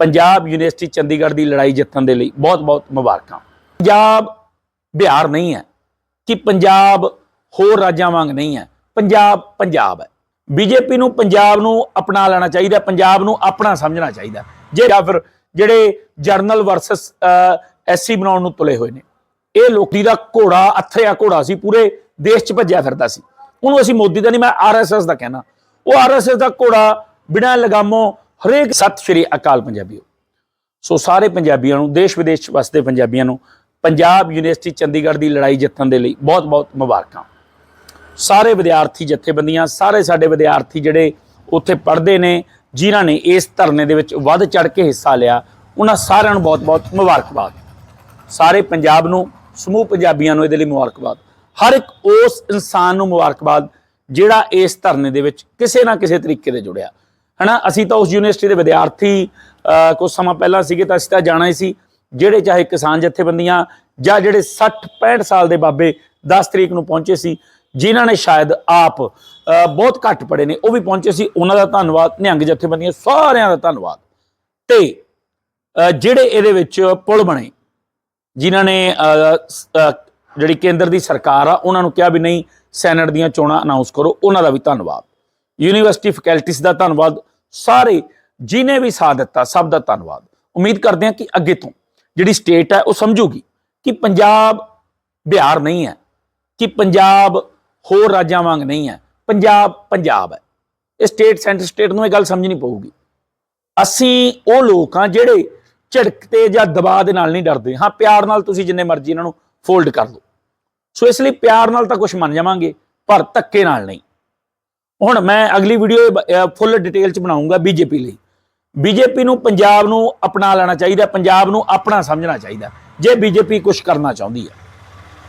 Punjab university Chandigarh ਦੀ ਲੜਾਈ ਜਿੱਤਣ ਦੇ ਲਈ ਬਹੁਤ-ਬਹੁਤ ਮੁਬਾਰਕਾਂ। ਪੰਜਾਬ ਬਿਹਾਰ ਨਹੀਂ ਹੈ ਕਿ ਪੰਜਾਬ ਹੋਰ ਰਾਜਾਂ ਵਾਂਗ ਨਹੀਂ ਹੈ। ਪੰਜਾਬ ਪੰਜਾਬ ਹੈ। ਬੀਜੇਪੀ ਨੂੰ ਪੰਜਾਬ ਨੂੰ ਅਪਣਾ ਲੈਣਾ ਚਾਹੀਦਾ ਪੰਜਾਬ ਨੂੰ ਆਪਣਾ ਸਮਝਣਾ ਚਾਹੀਦਾ ਜੇ ਜਾਂ ਫਿਰ ਜਿਹੜੇ ਜਰਨਲ ਵਰਸਸ ਐਸਸੀ ਬਣਾਉਣ ਨੂੰ ਤੁਲੇ ਹੋਏ ਨੇ, ਇਹ ਲੋਕੀ ਦਾ ਘੋੜਾ, ਅਥਰਿਆ ਘੋੜਾ ਸੀ, ਪੂਰੇ ਦੇਸ਼ 'ਚ ਭੱਜਿਆ ਫਿਰਦਾ ਸੀ। ਉਹਨੂੰ ਅਸੀਂ ਮੋਦੀ ਦਾ ਨਹੀਂ, ਮੈਂ ਆਰਐਸਐਸ ਦਾ ਕਹਿਣਾ। ਉਹ ਆਰਐਸਐਸ ਦਾ ਘੋੜਾ ਬਿਨਾਂ ਲਗਾਮੋਂ ਹਰੇਕ ਸਤਿ ਸ਼੍ਰੀ ਅਕਾਲ ਪੰਜਾਬੀਓ। ਸੋ ਸਾਰੇ ਪੰਜਾਬੀਆਂ ਨੂੰ, ਦੇਸ਼ ਵਿਦੇਸ਼ 'ਚ ਵਸਦੇ ਪੰਜਾਬੀਆਂ ਨੂੰ, ਪੰਜਾਬ ਯੂਨੀਵਰਸਿਟੀ ਚੰਡੀਗੜ੍ਹ ਦੀ ਲੜਾਈ ਜਿੱਤਣ ਦੇ ਲਈ ਬਹੁਤ-ਬਹੁਤ ਮੁਬਾਰਕਾਂ। ਸਾਰੇ ਵਿਦਿਆਰਥੀ ਜਥੇਬੰਦੀਆਂ, ਸਾਰੇ ਸਾਡੇ ਵਿਦਿਆਰਥੀ ਜਿਹੜੇ ਉੱਥੇ ਪੜ੍ਹਦੇ ਨੇ, ਜਿਨ੍ਹਾਂ ਨੇ ਇਸ ਧਰਨੇ ਦੇ ਵਿੱਚ ਵੱਧ ਚੜ ਕੇ ਹਿੱਸਾ ਲਿਆ, ਉਹਨਾਂ ਸਾਰਿਆਂ ਨੂੰ ਬਹੁਤ-ਬਹੁਤ ਮੁਬਾਰਕਬਾਦ। ਸਾਰੇ ਪੰਜਾਬ ਨੂੰ, ਸਮੂਹ ਪੰਜਾਬੀਆਂ ਨੂੰ ਇਹਦੇ ਲਈ ਮੁਬਾਰਕਬਾਦ। ਹਰ ਇੱਕ ਉਸ ਇਨਸਾਨ ਨੂੰ ਮੁਬਾਰਕਬਾਦ ਜਿਹੜਾ ਇਸ ਧਰਨੇ ਦੇ ਵਿੱਚ ਕਿਸੇ ਨਾ ਕਿਸੇ ਤਰੀਕੇ ਦੇ ਜੁੜਿਆ। ਹਨਾ? ਅਸੀਂ ਤਾਂ ਉਸ ਯੂਨੀਵਰਸਿਟੀ ਦੇ ਵਿਦਿਆਰਥੀ ਅਹ, ਕੁਝ ਸਮਾਂ ਪਹਿਲਾਂ ਸੀਗੇ ਤਾਂ ਅਸੀਂ ਤਾਂ ਜਾਣਾ ਹੀ ਸੀ। ਜਿਹੜੇ ਚਾਹੇ ਕਿਸਾਨ ਜਥੇਬੰਦੀਆਂ ਜਾਂ ਜਿਹੜੇ 60 65 ਸਾਲ ਦੇ ਬਾਬੇ 10 ਤਰੀਕ ਨੂੰ ਪਹੁੰਚੇ ਸੀ ਜਿਨ੍ਹਾਂ ਨੇ ਸ਼ਾਇਦ ਆਪ ਬਹੁਤ ਘੱਟ ਪੜੇ ਨੇ ਉਹ ਵੀ ਪਹੁੰਚੇ ਸੀ। ਉਹਨਾਂ ਦਾ ਧੰਨਵਾਦ ਨਿਹੰਗ ਜਥੇਬੰਦੀਆਂ ਸਾਰਿਆਂ ਦਾ ਧੰਨਵਾਦ। ਤੇ ਜਿਹੜੇ ਇਹਦੇ ਵਿੱਚ ਪੁਲ ਬਣੇ ਜਿਨ੍ਹਾਂ ਨੇ ਜਿਹੜੀ ਕੇਂਦਰ ਦੀ ਸਰਕਾਰ ਆ ਉਹਨਾਂ ਨੂੰ ਕਿਹਾ ਵੀ ਨਹੀਂ ਸੈਨੇਟ ਦੀਆਂ ਚੋਣਾਂ ਅਨਾਉਂਸ ਕਰੋ ਉਹਨਾਂ ਦਾ ਵੀ ਧੰਨਵਾਦ। ਯੂਨੀਵਰਸਿਟੀ ਫੈਕਲਟੀਜ਼ ਦਾ ਧੰਨਵਾਦ ਸਾਰੇ ਜਿਨੇ ਵੀ ਸਾਥ ਦਿੱਤਾ, ਸਭ ਦਾ ਧੰਨਵਾਦ। ਉਮੀਦ ਕਰਦੇ ਹਾਂ ਕਿ ਅੱਗੇ ਤੋਂ ਜਿਹੜੀ ਸਟੇਟ ਹੈ, ਉਹ ਸਮਝੂਗੀ ਕਿ ਪੰਜਾਬ ਬਿਹਾਰ ਨਹੀਂ ਹੈ, ਕਿ ਪੰਜਾਬ ਹੋਰ ਰਾਜਾਂ ਵਾਂਗ ਨਹੀਂ ਹੈ, ਪੰਜਾਬ ਪੰਜਾਬ ਹੈ। ਇਹ ਸਟੇਟ ਸੈਂਟਰ ਸਟੇਟ ਨੂੰ ਇਹ ਗੱਲ ਸਮਝਣੀ ਪਊਗੀ। ਅਸੀਂ ਉਹ ਲੋਕ ਹਾਂ ਜਿਹੜੇ ਝਿੜਕ ਤੇ ਜਾਂ ਦਬਾਅ ਦੇ ਨਾਲ ਨਹੀਂ ਡਰਦੇ। ਹਾਂ, ਪਿਆਰ ਨਾਲ ਤੁਸੀਂ ਜਿੰਨੇ ਮਰਜ਼ੀ ਇਹਨਾਂ ਨੂੰ ਫੋਲਡ ਕਰ ਲਓ। ਸੋ ਇਸ ਲਈ ਪਿਆਰ ਨਾਲ ਤਾਂ ਕੁਝ ਮੰਨ ਜਾਵਾਂਗੇ, ਪਰ ਧੱਕੇ ਨਾਲ ਨਹੀਂ। ਹੁਣ ਮੈਂ ਅਗਲੀ ਵੀਡੀਓ ਫੁੱਲ ਡਿਟੇਲ ਚ ਬਣਾਉਂਗਾ ਬੀਜੇਪੀ ਲਈ। ਬੀਜੇਪੀ ਨੂੰ ਪੰਜਾਬ ਨੂੰ ਅਪਣਾ ਲੈਣਾ ਚਾਹੀਦਾ, ਪੰਜਾਬ ਨੂੰ ਆਪਣਾ ਸਮਝਣਾ ਚਾਹੀਦਾ, ਜੇ ਬੀਜੇਪੀ ਕੁਝ ਕਰਨਾ ਚਾਹੁੰਦੀ ਹੈ।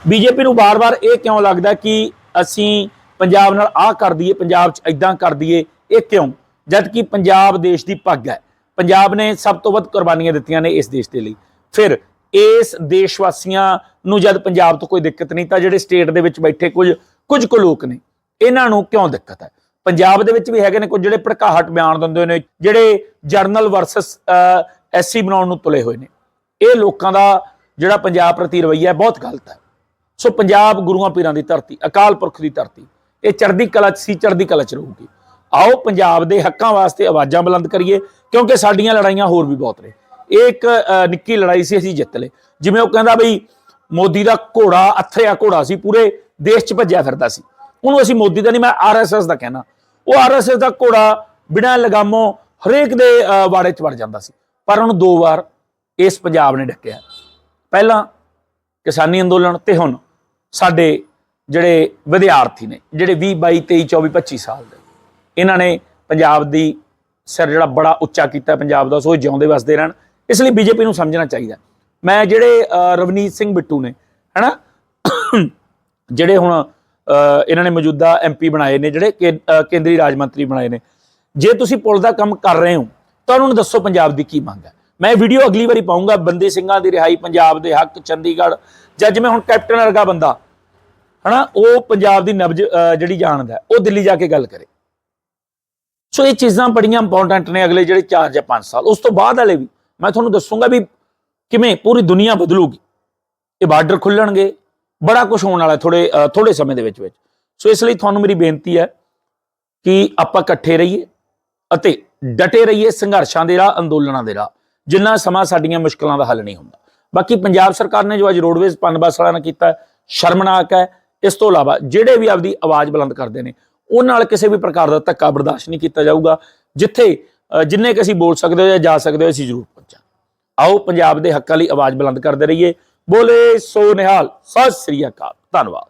ਬੀਜੇਪੀ ਨੂੰ ਬਾਰ-ਬਾਰ ਇਹ ਕਿਉਂ ਲੱਗਦਾ ਕਿ ਅਸੀਂ ਪੰਜਾਬ ਨਾਲ ਆਹ ਕਰ ਦਈਏ, ਪੰਜਾਬ 'ਚ ਇਦਾਂ ਕਰ ਦਈਏ, ਇਹ ਕਿਉਂ? ਜਦ ਕਿ ਪੰਜਾਬ ਦੇਸ਼ ਦੀ ਪੱਗ ਹੈ। ਪੰਜਾਬ ਨੇ ਸਭ ਤੋਂ ਵੱਧ ਕੁਰਬਾਨੀਆਂ ਦਿੱਤੀਆਂ ਨੇ ਇਸ ਦੇਸ਼ ਦੇ ਲਈ। ਫਿਰ ਇਸ ਦੇਸ਼ ਵਾਸੀਆਂ ਨੂੰ ਜਦ ਪੰਜਾਬ ਤੋਂ ਕੋਈ ਦਿੱਕਤ ਨਹੀਂ, ਤਾਂ ਜਿਹੜੇ ਸਟੇਟ ਦੇ ਵਿੱਚ ਬੈਠੇ ਕੁਝ ਕੁਝ ਕੁ ਲੋਕ ਨੇ, ਇਹਨਾਂ ਨੂੰ ਕਿਉਂ ਦਿੱਕਤ ਹੈ? ਪੰਜਾਬ ਦੇ ਵਿੱਚ ਵੀ ਹੈਗੇ ਨੇ ਕੁਝ ਜਿਹੜੇ ਭੜਕਾਹਟ ਬਿਆਨ ਦਿੰਦੇ ਨੇ, ਜਿਹੜੇ ਜਰਨਲ ਵਰਸਸ ਐਸਸੀ ਬਣਾਉਣ ਨੂੰ ਤੁਲੇ ਹੋਏ ਨੇ। ਇਹ ਲੋਕਾਂ ਦਾ ਜਿਹੜਾ ਪੰਜਾਬ ਪ੍ਰਤੀ ਰਵੱਈਆ ਬਹੁਤ ਗਲਤ ਹੈ। ਸੋ ਪੰਜਾਬ ਗੁਰੂਆਂ ਪੀਰਾਂ ਦੀ ਧਰਤੀ, ਅਕਾਲ ਪੁਰਖ ਦੀ ਧਰਤੀ, ਇਹ ਚੜ੍ਹਦੀ ਕਲਾ 'ਚ ਸੀ, ਚੜ੍ਹਦੀ ਕਲਾ 'ਚ ਰਹੂਗੀ। ਆਓ ਪੰਜਾਬ ਦੇ ਹੱਕਾਂ ਵਾਸਤੇ ਆਵਾਜ਼ਾਂ ਬੁਲੰਦ ਕਰੀਏ, ਕਿਉਂਕਿ ਸਾਡੀਆਂ ਲੜਾਈਆਂ ਹੋਰ ਵੀ ਬਹੁਤ ਨੇ। ਇਹ ਇੱਕ ਨਿੱਕੀ ਲੜਾਈ ਸੀ, ਅਸੀਂ ਜਿੱਤ ਲਏ। ਜਿਵੇਂ ਉਹ ਕਹਿੰਦਾ ਬਈ, ਮੋਦੀ ਦਾ ਘੋੜਾ, ਅਥਰਿਆ ਘੋੜਾ ਸੀ, ਪੂਰੇ ਦੇਸ਼ 'ਚ ਭੱਜਿਆ ਫਿਰਦਾ ਸੀ। ਉਹਨੂੰ ਅਸੀਂ ਮੋਦੀ ਦਾ ਨਹੀਂ, ਮੈਂ ਆਰਐਸਐਸ ਦਾ ਕਹਿਣਾ। ਉਹ ਆਰਐਸਐਸ ਦਾ ਘੋੜਾ ਬਿਨਾਂ ਲਗਾਮੋਂ ਹਰੇਕ ਦੇ ਵਾੜੇ 'ਚ ਵੜ ਜਾਂਦਾ ਸੀ। ਪਰ ਉਹਨੂੰ ਦੋ ਵਾਰ ਇਸ ਪੰਜਾਬ ਨੇ ਡੱਕਿਆ। ਪਹਿਲਾਂ ਕਿਸਾਨੀ ਅੰਦੋਲਨ ਤੇ ਹੁਣ ਸਾਡੇ ਜਿਹੜੇ ਵਿਦਿਆਰਥੀ ਨੇ, ਜਿਹੜੇ 20 22 23 24 25 ਸਾਲ ਦੇ, ਇਹਨਾਂ ਨੇ ਪੰਜਾਬ ਦੀ ਸਿਰ ਜਿਹੜਾ ਬੜਾ ਉੱਚਾ ਕੀਤਾ, ਪੰਜਾਬ ਦਾ ਸੋ ਇਹ ਜਿਉਂਦੇ ਵਸਦੇ ਰਹਿਣ। ਇਸ ਲਈ ਬੀਜੇਪੀ ਨੂੰ ਸਮਝਣਾ ਚਾਹੀਦਾ। ਮੈਂ ਜਿਹੜੇ ਰਵਨੀਤ ਸਿੰਘ ਬਿੱਟੂ ਨੇ, ਹੈਨਾ, ਜਿਹੜੇ ਹੁਣ ਇਹਨਾਂ ਨੇ ਮੌਜੂਦਾ ਐਮਪੀ ਬਣਾਏ ਨੇ ਜਿਹੜੇ ਕੇਂਦਰੀ ਰਾਜ ਮੰਤਰੀ ਬਣਾਏ ਨੇ। ਜੇ ਤੁਸੀਂ ਪੁਲਿਸ ਦਾ ਕੰਮ ਕਰ ਰਹੇ ਹੋ ਤਾਂ ਉਹਨਾਂ ਨੂੰ ਦੱਸੋ ਪੰਜਾਬ ਦੀ ਕੀ ਮੰਗ ਹੈ। ਮੈਂ ਵੀਡੀਓ ਅਗਲੀ ਵਾਰੀ ਪਾਉਂਗਾ, ਬੰਦੇ ਸਿੰਘਾਂ ਦੀ ਰਿਹਾਈ, ਪੰਜਾਬ ਦੇ ਹੱਕ, ਚੰਡੀਗੜ੍ਹ, ਜਾਂ ਜਿਵੇਂ ਹੁਣ ਕੈਪਟਨ ਵਰਗਾ ਬੰਦਾ, ਹਨਾ, ਉਹ ਪੰਜਾਬ ਦੀ ਨਬਜ ਜਿਹੜੀ ਜਾਣਦਾ ਉਹ ਦਿੱਲੀ ਜਾ ਕੇ ਗੱਲ ਕਰੇ। ਸੋ ਇਹ ਚੀਜ਼ਾਂ ਬੜੀਆਂ ਇੰਪੋਰਟੈਂਟ ਨੇ ਅਗਲੇ ਜਿਹੜੇ 4 ਜਾਂ 5 ਸਾਲ। ਉਸ ਤੋਂ ਬਾਅਦ ਵਾਲੇ ਵੀ, ਮੈਂ ਤੁਹਾਨੂੰ ਦੱਸੂਗਾ ਵੀ ਕਿਵੇਂ ਪੂਰੀ ਦੁਨੀਆ ਬਦਲੂਗੀ। ਇਹ ਬਾਰਡਰ ਖੁੱਲਣਗੇ ਬੜਾ ਕੁਝ ਹੋਣ ਵਾਲਾ ਥੋੜੇ ਥੋੜੇ ਸਮੇਂ ਦੇ ਵਿੱਚ ਵਿੱਚ। ਸੋ ਇਸ ਲਈ ਤੁਹਾਨੂੰ ਮੇਰੀ ਬੇਨਤੀ ਹੈ ਕਿ ਆਪਾਂ ਇਕੱਠੇ ਰਹੀਏ ਅਤੇ ਡਟੇ ਰਹੀਏ ਸੰਘਰਸ਼ਾਂ ਦੇ ਰਾਹ, ਅੰਦੋਲਨਾਂ ਦੇ ਰਾਹ, ਜਿੰਨਾ ਸਮਾਂ ਸਾਡੀਆਂ ਮੁਸ਼ਕਲਾਂ ਦਾ ਹੱਲ ਨਹੀਂ ਹੁੰਦਾ। ਬਾਕੀ ਪੰਜਾਬ ਸਰਕਾਰ ਨੇ ਜੋ ਅੱਜ ਰੋਡਵੇਜ਼ ਪਨ ਬੱਸ ਵਾਲਿਆਂ ਨਾਲ ਕੀਤਾ, ਸ਼ਰਮਨਾਕ ਹੈ। ਇਸ ਤੋਂ ਇਲਾਵਾ ਜਿਹੜੇ ਵੀ ਆਪਦੀ ਆਵਾਜ਼ ਬੁਲੰਦ ਕਰਦੇ ਨੇ ਉਹਨਾਂ ਨਾਲ ਕਿਸੇ ਵੀ ਪ੍ਰਕਾਰ ਦਾ ਧੱਕਾ ਬਰਦਾਸ਼ਤ ਨਹੀਂ ਕੀਤਾ ਜਾਊਗਾ, ਜਿੱਥੇ ਜਿੰਨੇ ਕਿ ਅਸੀਂ ਬੋਲ ਸਕਦੇ ਹੋ ਜਾਂ ਜਾ ਸਕਦੇ ਹੋ ਅਸੀਂ ਜ਼ਰੂਰ ਪਹੁੰਚਾਂ ਆਓ ਪੰਜਾਬ ਦੇ ਹੱਕਾਂ ਲਈ ਆਵਾਜ਼ ਬੁਲੰਦ ਕਰਦੇ ਰਹੀਏ। ਬੋਲੇ ਸੋ ਨਿਹਾਲ ਸਤਿ ਸ੍ਰੀ ਅਕਾਲ ਧੰਨਵਾਦ।